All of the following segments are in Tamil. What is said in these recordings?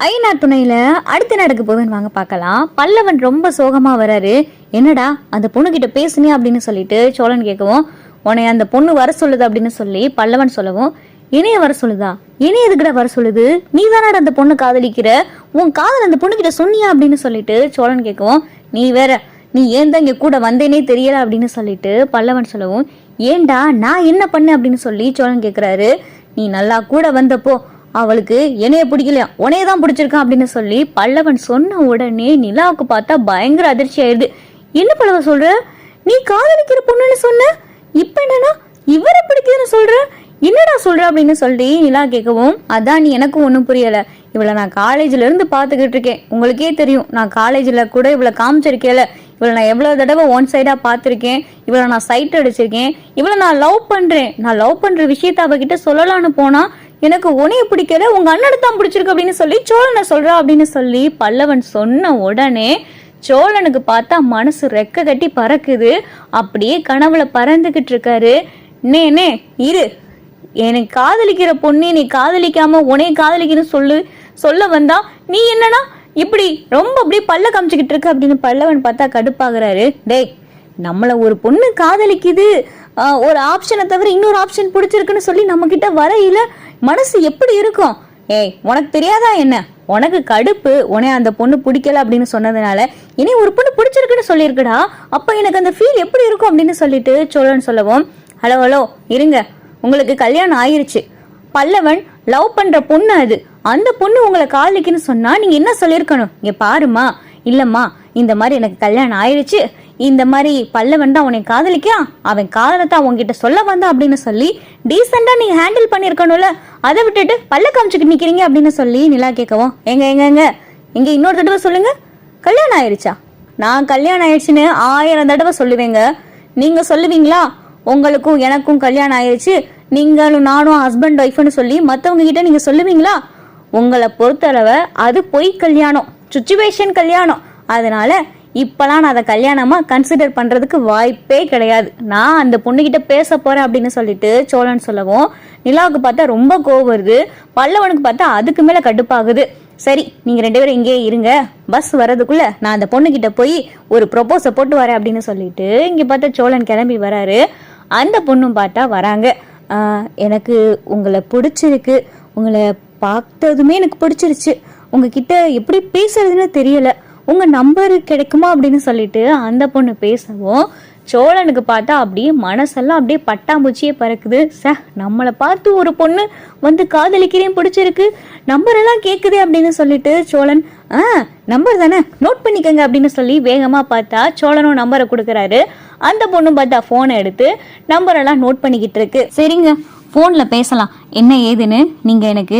ஐநா துணையில அடுத்து நடக்க போகுதுன்னு வாங்க பார்க்கலாம். பல்லவன் ரொம்ப சோகமா வராரு. என்னடா அந்த பொண்ணு கிட்ட பேசுனியா அப்படின்னு சொல்லிட்டு சோழன் கேட்கவும் உன்னை அந்த பொண்ணு வர சொல்லுது அப்படின்னு சொல்லி பல்லவன் சொல்லவும் இணைய வர சொல்லுதா? இணைய எதுக்குடா வர சொல்லுது? நீ தானடா அந்த பொண்ணு காதலிக்கிற? உன் காதல் அந்த பொண்ணு கிட்ட சொன்னியா? அப்படின்னு சொல்லிட்டு சோழன் கேட்கவும் நீ வேற நீ ஏன் தான் இங்க கூட வந்தேனே தெரியல அப்படின்னு சொல்லிட்டு பல்லவன் சொல்லவும் ஏன்டா நான் என்ன பண்ணேன்? அப்படின்னு சொல்லி சோழன் கேட்குறாரு. நீ நல்லா கூட வந்தப்போ அவளுக்கு என்னைய பிடிக்கலையா? உனையே தான் பிடிச்சிருக்கான் அப்படின்னு சொல்லி பல்லவன் சொன்ன உடனே நிலாவுக்கு பார்த்தா பயங்கர அதிர்ச்சி ஆயிடுது. என்ன பல்லவ சொல்ற? நீ காதலிக்கிற பொண்ணுன்னு சொன்ன? இப்ப என்னன்னா இவரை பிடிக்குதுன்னு சொல்ற? என்னடா சொல்ற அப்படின்னு சொல்லி நிலா கேட்கவும் அதான் நீ எனக்கும் ஒன்றும் புரியல. இவளை நான் காலேஜ்ல இருந்து பார்த்துக்கிட்டு இருக்கேன். உங்களுக்கே தெரியும் நான் காலேஜில் கூட இவளை காமிச்சிருக்கேல. இவளை நான் எவ்வளோ தடவை ஒன் சைடாக பார்த்துருக்கேன். இவளை நான் சைட் அடிச்சிருக்கேன். இவளை நான் லவ் பண்ணுறேன் நான் லவ் பண்ணுற விஷயத்த அவகிட்ட சொல்லலான்னு போனால் எனக்கு உனைய பிடிக்கல உங்க அண்ணனை தான் பிடிச்சிருக்கு அப்படின்னு சொல்லி சோழனை சொல்றா அப்படின்னு சொல்லி பல்லவன் சொன்ன உடனே சோழனுக்கு பார்த்தா மனசு ரெக்க கட்டி பறக்குது. அப்படியே கனவுல பறந்துகிட்டு இருக்காரு. நே நே இரு. எனக்கு காதலிக்கிற பொண்ணு நீ காதலிக்காம உனைய காதலிக்கன்னு சொல்லு. சொல்ல வந்தா நீ என்னன்னா இப்படி ரொம்ப அப்படியே பல்ல காமிச்சுக்கிட்டு இருக்க? அப்படின்னு பல்லவன் பார்த்தா கடுப்பாகிறாரு. டேய் நம்மளை ஒரு பொண்ணு காதலிக்குது. ஒரு ஆப்ஷனை தவிர இன்னொரு ஆப்ஷன் பிடிச்சிருக்குன்னு சொல்லி நம்ம கிட்ட வரையில மனசு எப்படி இருக்கும்? ஏய் உனக்கு தெரியாதா என்ன? உனக்கு கடுப்பு உனே அந்த பொண்ணு பிடிக்கல அப்படின்னு சொன்னதுனால இனி ஒரு பொண்ணு பிடிச்சிருக்குன்னு சொல்லியிருக்குடா. அப்போ எனக்கு அந்த ஃபீல் எப்படி இருக்கும் அப்படின்னு சொல்லிட்டு சோழன் சொல்லவும் ஹலோ ஹலோ இருங்க. உங்களுக்கு கல்யாணம் ஆயிருச்சு. பல்லவன் லவ் பண்ற பொண்ணு அது. அந்த பொண்ணு உங்களை காதலிக்குன்னு சொன்னா நீங்க என்ன சொல்லியிருக்கணும்? இங்க பாருமா. இல்லம்மா இந்த மாதிரி எனக்கு கல்யாணம் ஆயிடுச்சு இந்த மாதிரி பல்லவன் தான் உன்னை காதலிக்கா அவன் காதலை தான் உன்கிட்ட சொல்ல வந்தான் அப்படின்னு சொல்லி டீசெண்டாக நீங்கள் ஹேண்டில் பண்ணியிருக்கணும்ல அதை விட்டுட்டு பல்ல காமிச்சுக்கிட்டு நிற்கிறீங்க அப்படின்னு சொல்லி நிலா கேட்கவும் எங்க எங்க எங்க? இங்கே இன்னொரு தடவை சொல்லுங்க. கல்யாணம் ஆயிடுச்சா நான் கல்யாணம் ஆயிடுச்சுன்னு ஆயிரம் தடவை சொல்லுவேங்க. நீங்கள் சொல்லுவீங்களா? உங்களுக்கும் எனக்கும் கல்யாணம் ஆயிடுச்சு நீங்களும் நானும் ஹஸ்பண்ட் ஒய்ஃப்னு சொல்லி மற்றவங்க கிட்ட நீங்கள் சொல்லுவீங்களா? உங்களை பொறுத்தளவை அது பொய் கல்யாணம் சுச்சுவேஷன் கல்யாணம். அதனால இப்போலாம் நான் அதை கல்யாணமாக கன்சிடர் பண்ணுறதுக்கு வாய்ப்பே கிடையாது. நான் அந்த பொண்ணுக்கிட்ட பேச போகிறேன் அப்படின்னு சொல்லிட்டு சோழன் சொல்லவும் நிலாவுக்கு பார்த்தா ரொம்ப கோவம் வருது. பல்லவனுக்கு பார்த்தா அதுக்கு மேலே கடுப்பாகுது. சரி நீங்கள் ரெண்டு பேரும் இங்கேயே இருங்க. பஸ் வர்றதுக்குள்ள நான் அந்த பொண்ணுக்கிட்ட போய் ஒரு ப்ரொப்போஸை போட்டு வரேன் அப்படின்னு சொல்லிட்டு இங்கே பார்த்தா சோழன் கிளம்பி வராரு. அந்த பொண்ணும் பார்த்தா வராங்க. எனக்கு உங்களை பிடிச்சிருக்கு. உங்களை பார்த்ததுமே எனக்கு பிடிச்சிருச்சு. உங்ககிட்ட எப்படி பேசுறதுன்னு தெரியலை. உங்கள் நம்பர் கிடைக்குமா அப்படின்னு சொல்லிட்டு அந்த பொண்ணு பேசவும் சோழனுக்கு பார்த்தா அப்படியே மனசெல்லாம் அப்படியே பட்டாம்பூச்சியே பறக்குது. ச நம்மளை பார்த்து ஒரு பொண்ணு வந்து காதலிக்கிறேன் பிடிச்சிருக்கு. நம்பரெல்லாம் கேட்குதே அப்படின்னு சொல்லிட்டு சோழன் ஆ நம்பர் தானே? நோட் பண்ணிக்கங்க அப்படின்னு சொல்லி வேகமாக பார்த்தா சோழனும் நம்பரை கொடுக்குறாரு. அந்த பொண்ணும் பார்த்தா ஃபோனை எடுத்து நம்பரெல்லாம் நோட் பண்ணிக்கிட்டு இருக்கு. சரிங்க ஃபோனில் பேசலாம். என்ன ஏதுன்னு நீங்கள் எனக்கு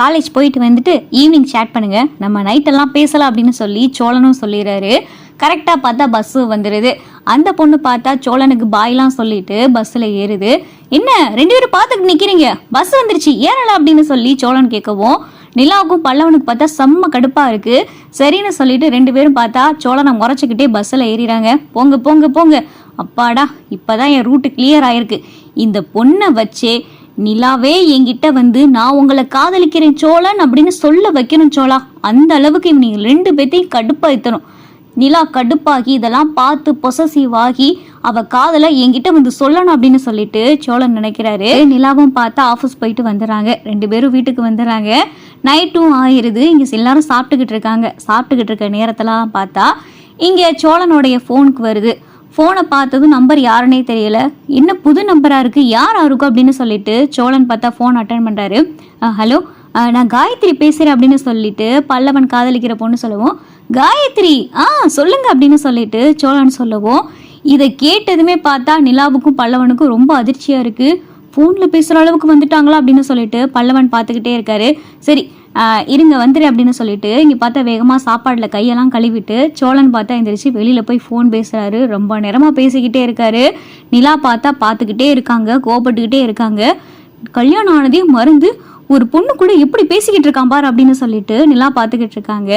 காலேஜ் போயிட்டு வந்துட்டு ஈவினிங் சேட் பண்ணுங்க. நம்ம நைட்டெல்லாம் பேசலாம் அப்படின்னு சொல்லி சோழனும் சொல்லிடுறாரு. கரெக்டாக பார்த்தா பஸ்ஸு வந்துடுது அந்த பொண்ணு பார்த்தா சோழனுக்கு பாய்லாம் சொல்லிட்டு பஸ்ஸில் ஏறுது. என்ன ரெண்டு பேரும் பார்த்துட்டு நிற்கிறீங்க பஸ் வந்துருச்சு ஏறலாம் அப்படின்னு சொல்லி சோழன் கேட்கவும் நிலாவுக்கும் பல்லவனுக்கு பார்த்தா செம்ம கடுப்பாக இருக்கு. சரின்னு சொல்லிட்டு ரெண்டு பேரும் பார்த்தா சோழனை முறைச்சிக்கிட்டே பஸ்ஸில் ஏறிறாங்க போங்க போங்க போங்க. அப்பாடா இப்போதான் என் ரூட்டு கிளியர் ஆயிருக்கு. இந்த பொண்ணை வச்சே நிலாவே என்கிட்ட வந்து நான் உங்களை காதலிக்கிறேன் சோழன் அப்படின்னு சொல்ல வைக்கணும் சோழா. அந்த அளவுக்கு இவங்க ரெண்டு பேர்த்தையும் கடுப்பாய்த்தணும். நிலா கடுப்பாகி இதெல்லாம் பார்த்து பொசசிவ் ஆகி அவ காதல என்கிட்ட வந்து சொல்லணும் அப்படின்னு சொல்லிட்டு சோழன் நினைக்கிறாரு. நிலாவும் பார்த்தா ஆஃபீஸ் போயிட்டு வந்துடுறாங்க. ரெண்டு பேரும் வீட்டுக்கு வந்துடுறாங்க. நைட்டும் ஆயிருது. இங்க எல்லாரும் சாப்பிட்டுக்கிட்டு இருக்காங்க. சாப்பிட்டுக்கிட்டு இருக்க நேரத்தெல்லாம் பார்த்தா இங்க சோழனுடைய ஃபோனுக்கு வருது. ஃபோனை பார்த்ததும் நம்பர் யாருன்னே தெரியல. என்ன புது நம்பராக இருக்குது யார் இருக்கும் அப்படின்னு சொல்லிட்டு சோழன் பார்த்தா ஃபோன் அட்டன் பண்ணுறாரு ஹலோ நான் காயத்ரி பேசுகிறேன் அப்படின்னு சொல்லிட்டு பல்லவன் காதலிக்கிற பொண்ணு சொல்லுவோம். காயத்ரி ஆ சொல்லுங்க அப்படின்னு சொல்லிட்டு சோழன் சொல்லுவோம் இதை கேட்டதுமே பார்த்தா நிலாவுக்கும் பல்லவனுக்கும் ரொம்ப அதிர்ச்சியாக இருக்குது ஃபோனில் பேசுகிற அளவுக்கு வந்துட்டாங்களா அப்படின்னு சொல்லிட்டு பல்லவன் பார்த்துக்கிட்டே இருக்காரு. சரி இருங்க வந்துரு அப்படின்னு சொல்லிட்டு இங்கே பார்த்தா வேகமாக சாப்பாடில் கையெல்லாம் கழுவிட்டு சோழன் பார்த்தா எந்திரிச்சு வெளியில் போய் ஃபோன் பேசுகிறாரு ரொம்ப நேரமாக பேசிக்கிட்டே இருக்காரு. நிலா பார்த்தா பார்த்துக்கிட்டே இருக்காங்க கோபப்பட்டுக்கிட்டே இருக்காங்க. கல்யாணம் ஆனதே மருந்து ஒரு பொண்ணு கூட எப்படி பேசிக்கிட்டு இருக்கான் பார் அப்படின்னு சொல்லிட்டு நிலா பார்த்துக்கிட்டு இருக்காங்க.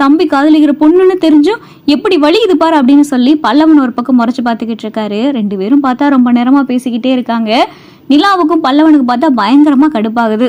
தம்பி காதலிக்கிற பொண்ணுன்னு தெரிஞ்சும் எப்படி வலியுது பார் அப்படின்னு சொல்லி பல்லவன் ஒரு பக்கம் முறைச்சு பார்த்துக்கிட்டு இருக்காரு. ரெண்டு பேரும் பார்த்தா ரொம்ப நேரமாக பேசிக்கிட்டே இருக்காங்க. நிலாவுக்கும் பல்லவனுக்கு பார்த்தா பயங்கரமாக கடுப்பாகுது.